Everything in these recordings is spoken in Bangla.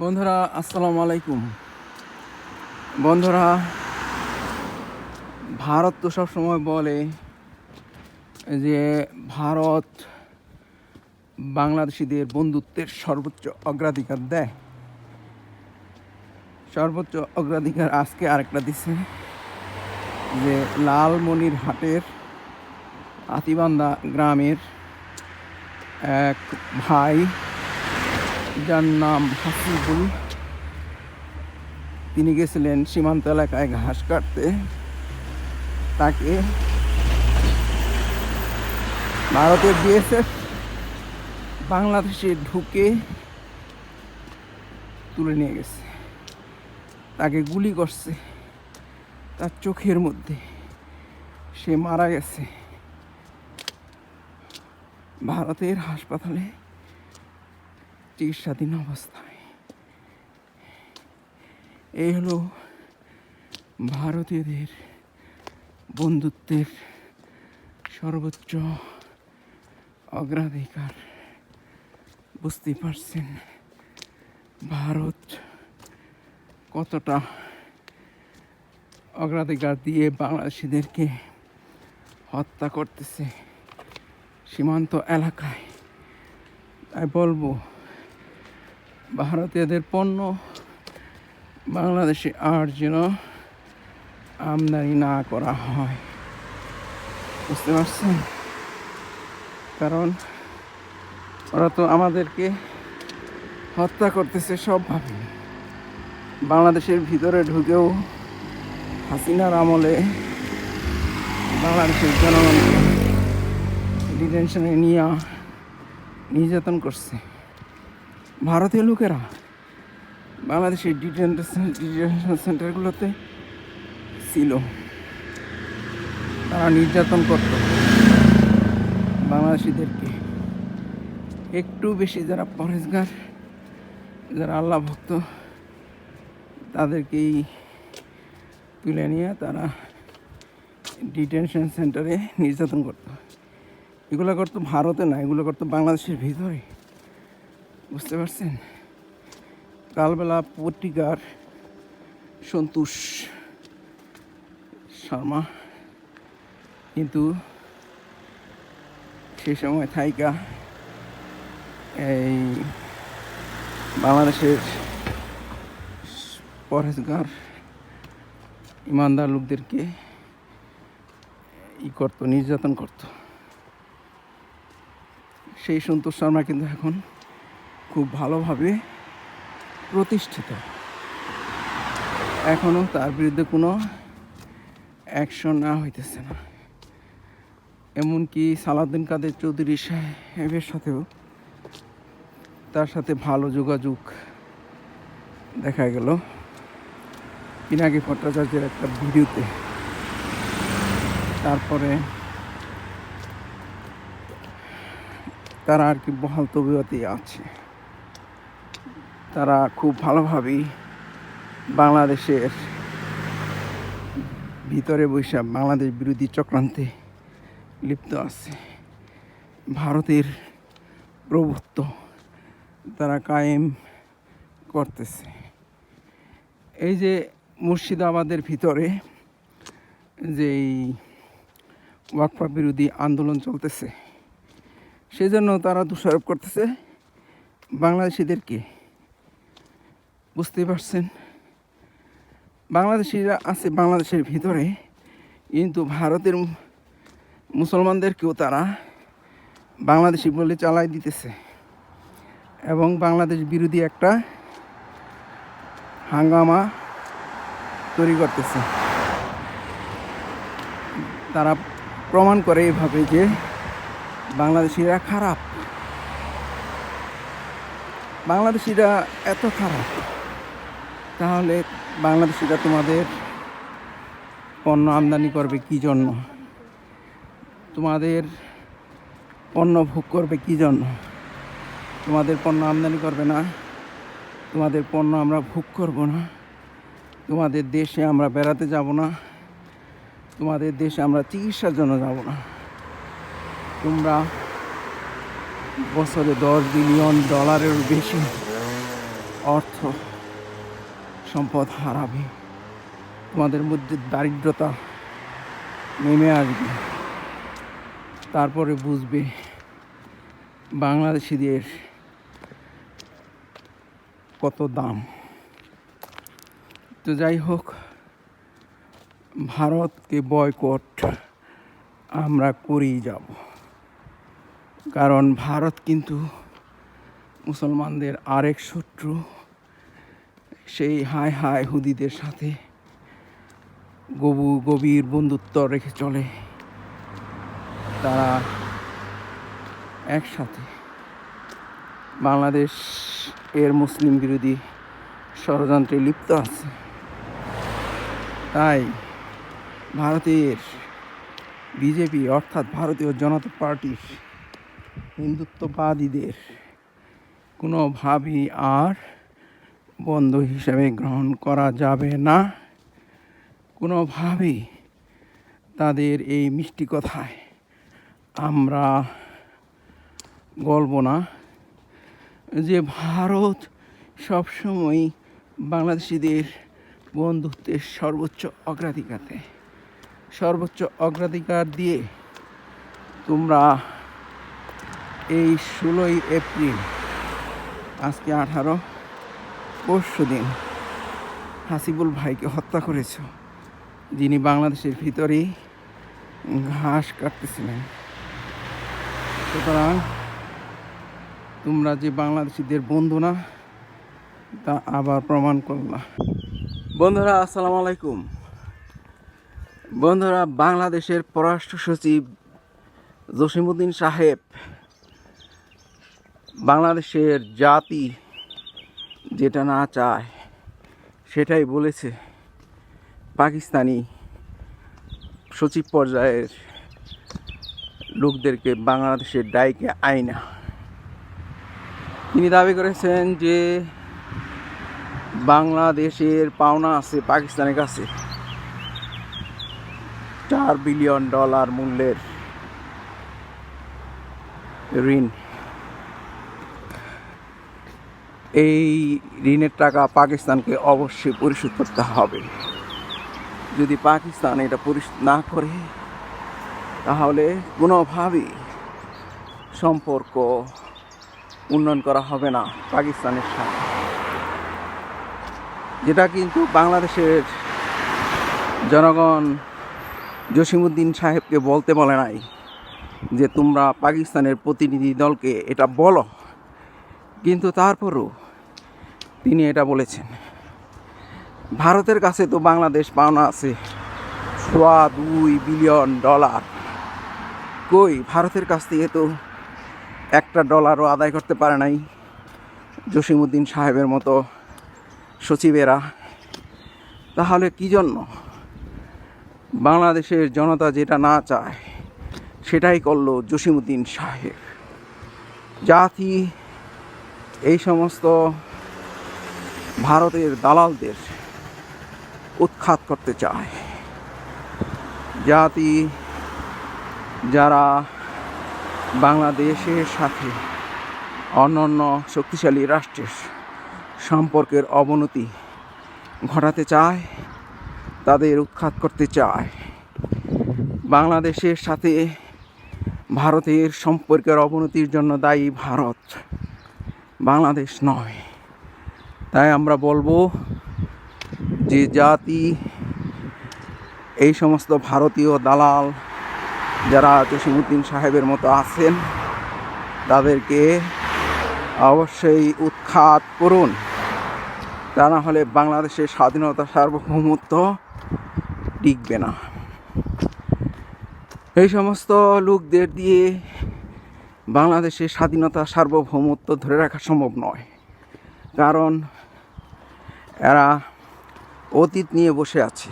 বন্ধুরা, আসসালামু আলাইকুম। বন্ধুরা, ভারত তো সবসময় বলে যে ভারত বাংলাদেশিদের বন্ধুত্বের সর্বোচ্চ অগ্রাধিকার দেয়। সর্বোচ্চ অগ্রাধিকার আজকে আরেকটা দিছে, যে লালমনির হাটের আতিবান্দা গ্রামের এক ভাই যার নাম হাসিবুল। তিনি গেছিলেন সীমান্ত এলাকায় ঘাস কাটতে। তাকে ভারতের বিএসএফ বাংলাদেশে ঢুকে তুলে নিয়ে গেছে। তাকে গুলি করছে তার চোখের মধ্যে। সে মারা গেছে। ভারতের হাসপাতালে চিকিৎসাধীন অবস্থায়। এই হলো ভারতীয়দের বন্ধুত্বের সর্বোচ্চ অগ্রাধিকার। বুঝতে পারছেন ভারত কতটা অগ্রাধিকার দিয়ে বাংলাদেশিদেরকে হত্যা করতেছে সীমান্ত এলাকায়। তাই বলব ভারতীয়দের পণ্য, বাংলাদেশে আর যেন আমদানি না করা হয়। বুঝতে পারছেন? কারণ ওরা তো আমাদেরকে হত্যা করতেছে সবভাবে বাংলাদেশের ভিতরে ঢুকেও হাসিনার আমলে বাংলাদেশের জনগণকে ডিটেনশনে নিয়ে নির্যাতন করছে। ভারতীয় লোকেরা বাংলাদেশের ডিটেনশন ডিটেনশন সেন্টারগুলোতে ছিল। তারা নির্যাতন করত। বাংলাদেশিদেরকে একটু বেশি যারা পরেশগার, যারা আল্লাহ ভক্ত তাদেরকেই তুলে নিয়ে তারা ডিটেনশন সেন্টারে নির্যাতন করতো। এগুলো করতো ভারতে না, এগুলো করতো বাংলাদেশের ভিতরে। বুঝতে পারছেন? কালবেলা পত্রিকার সন্তোষ শর্মা কিন্তু সে সময় থাইকা এই বাংলাদেশের পরেশগার ইমানদার লোকদেরকে ই করতো, নির্যাতন করতো। সেই সন্তোষ শর্মা কিন্তু এখন খুব ভালোভাবে প্রতিষ্ঠিত। এখনও তার বিরুদ্ধে কোনো অ্যাকশন না হইতেছে না। এমনকি সালাউদ্দিন কাদের চৌধুরী সাহেবের সাথেও তার সাথে ভালো যোগাযোগ দেখা গেল। পিনাকি ভট্টাচার্যের একটা ভিডিওতে। তারপরে তারা আর কি বহাল তবিয়তে আছে। তারা খুব ভালোভাবেই বাংলাদেশের ভিতরে বৈশা বাংলাদেশ বিরোধী চক্রান্তে লিপ্ত আছে। ভারতের প্রভুত্ব তারা কায়েম করতেছে। এই যে মুর্শিদাবাদের ভিতরে যেই ওয়াকফা বিরোধী আন্দোলন চলতেছে, সেজন্য তারা দোষারোপ করতেছে বাংলাদেশিদেরকে। বুঝতেই পারছেন? বাংলাদেশিরা আছে বাংলাদেশের ভিতরে, কিন্তু ভারতের মুসলমানদেরকেও তারা বাংলাদেশি বলে চালাই দিতেছে। এবং বাংলাদেশ বিরোধী একটা হাঙ্গামা তৈরি করতেছে। তারা প্রমাণ করে এভাবে যে বাংলাদেশিরা খারাপ। বাংলাদেশিরা এত খারাপ। তাহলে বাংলাদেশিরা তোমাদের পণ্য আমদানি করবে কি জন্য? তোমাদের পণ্য ভোগ করবে কি জন্য? তোমাদের পণ্য আমদানি করবে না? তোমাদের পণ্য আমরা ভোগ করব না? তোমাদের দেশে আমরা বেড়াতে যাব না? তোমাদের দেশে আমরা চিকিৎসার জন্য যাব না? তোমরা বছরে দশ বিলিয়ন ডলারের বেশি অর্থ সম্পদ হারাবে। তোমাদের মধ্যে দারিদ্রতা নেমে আসবে। তারপরে বুঝবে বাংলাদেশিদের কত দাম। তো যাই হোক, ভারতকে বয়কট আমরা করেই যাব। কারণ ভারত কিন্তু মুসলমানদের আরেক শত্রু। সেই হায় হায় হুদিদের সাথে গবু গভীর বন্ধুত্ব রেখে চলে। তারা একসাথে বাংলাদেশ এর মুসলিম বিরোধী ষড়যন্ত্রে লিপ্ত আছে। তাই ভারতের বিজেপি অর্থাৎ ভারতীয় জনতা পার্টির হিন্দুত্ববাদীদের কোনোভাবেই আর বন্ধু হিসেবে গ্রহণ করা যাবে না। কোনোভাবেই তাদের এই মিষ্টি কথায় আমরা গলব না। যে ভারত সবসময় বাংলাদেশিদের বন্ধুত্বের সর্বোচ্চ অগ্রাধিকার সর্বোচ্চ অগ্রাধিকার দিয়ে তোমরা এই ষোলোই এপ্রিল, আজকে আঠারো পরশু দিন হাসিবুল ভাইকে হত্যা করেছ। যিনি বাংলাদেশের ভিতরেই ঘাস কাটতেছিলেন। সুতরাং তোমরা যে বাংলাদেশিদের বন্ধু না, তা আবার প্রমাণ করলা বন্ধুরা, আসসালামু আলাইকুম। বন্ধুরা, বাংলাদেশের পররাষ্ট্র সচিব জসিমুদ্দিন সাহেব বাংলাদেশের জাতি যেটা না চায়, সেটাই বলেছে পাকিস্তানি সচিব পর্যায়ের লোকদেরকে বাংলাদেশের ডাইকে আইনা। তিনি দাবি করেছেন যে বাংলাদেশের পাওনা আছে পাকিস্তানের কাছে। চার বিলিয়ন ডলার মূল্যের ঋণ। এই ঋণের টাকা পাকিস্তানকে অবশ্যই পরিশোধ করতে হবে। যদি পাকিস্তান এটা পরিশোধ না করে, তাহলে কোনোভাবেই সম্পর্ক উন্নয়ন করা হবে না পাকিস্তানের সাথে। যেটা কিন্তু বাংলাদেশের জনগণ জসিমুদ্দিন সাহেবকে বলতে বলে নাই যে তোমরা পাকিস্তানের প্রতিনিধি দলকে এটা বলো। কিন্তু তারপরও তিনি এটা বলেছেন, ভারতের কাছে তো বাংলাদেশ পাওনা আছে সোয়া দুই বিলিয়ন ডলার। কই ভারতের কাছ থেকে তো একটা ডলারও আদায় করতে পারে নাই। জসিমুদ্দিন সাহেবের মতো সচিবেরা, তাহলে কি জন্য? বাংলাদেশের জনতা যেটা না চায়, সেটাই করল জসিমুদ্দিন সাহেব। জাতি এই সমস্ত ভারতের দালালদের উৎখাত করতে চায়। জাতি যারা বাংলাদেশের সাথে অন্যান্য শক্তিশালী রাষ্ট্রের সম্পর্কের অবনতি ঘটাতে চায়, তাদের উৎখাত করতে চায়। বাংলাদেশের সাথে ভারতের সম্পর্কের অবনতির জন্য দায়ী ভারত বাংলাদেশ নয়। তাই আমরা বলব যে জাতি, এই সমস্ত ভারতীয় দালাল যারা জসিমুদ্দিন সাহেবের মতো আছেন, তাদেরকে অবশ্যই উৎখাত করুন। তা না হলে বাংলাদেশের স্বাধীনতা সার্বভৌমত্ব টিকবে না। এই সমস্ত লোকদের দিয়ে বাংলাদেশের স্বাধীনতা সার্বভৌমত্ব ধরে রাখা সম্ভব নয়। কারণ এরা অতীত নিয়ে বসে আছে।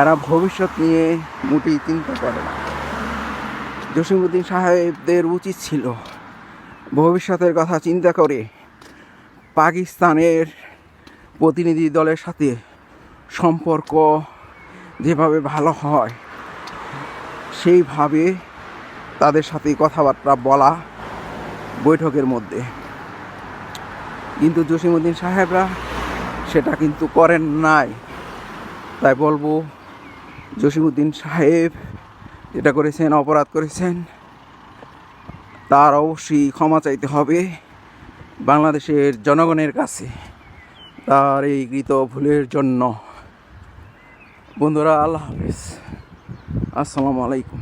এরা ভবিষ্যৎ নিয়ে মোটেই চিন্তা করে না। জসিমুদ্দিন সাহেবদের উচিত ছিল ভবিষ্যতের কথা চিন্তা করে পাকিস্তানের প্রতিনিধি দলের সাথে সম্পর্ক যেভাবে ভালো হয়, সেইভাবে তাদের সাথে কথাবার্তা বলা বৈঠকের মধ্যে। কিন্তু জসিমুদ্দিন সাহেবরা সেটা কিন্তু করেন নাই। তাই বলব জসিমুদ্দিন সাহেব যেটা করেছেন, অপরাধ করেছেন, তার অবশ্যই ক্ষমা চাইতে হবে বাংলাদেশের জনগণের কাছে তার এই কৃত ভুলের জন্য। বন্ধুরা, আল্লাহ হাফিজ। আসসালামু আলাইকুম।